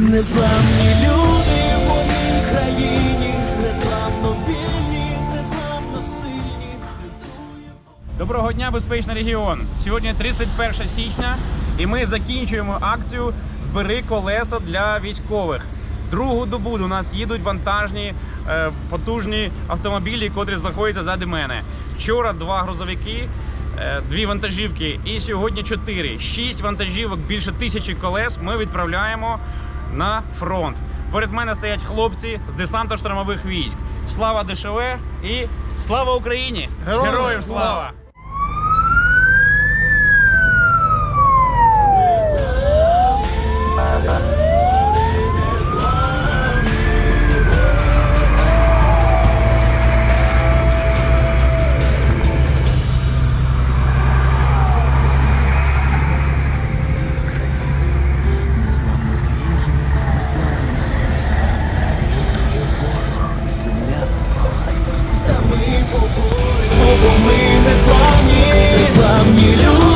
Незламні люди в моїй країні, незламно вільні, незламно сильні. Доброго дня, безпечний регіон. Сьогодні 31 січня, і ми закінчуємо акцію Збери колеса для військових. Другу добу до нас їдуть вантажні е, потужні автомобілі, котрі знаходяться ззади мене. Вчора два грузовики, е, дві вантажівки, і сьогодні чотири. Шість вантажівок, більше тисячі колес. Ми відправляємо на фронт. Перед мене стоять хлопці з десанту штурмових військ. Слава ДШВ і слава Україні! Героям слава! незламні, незламні люди.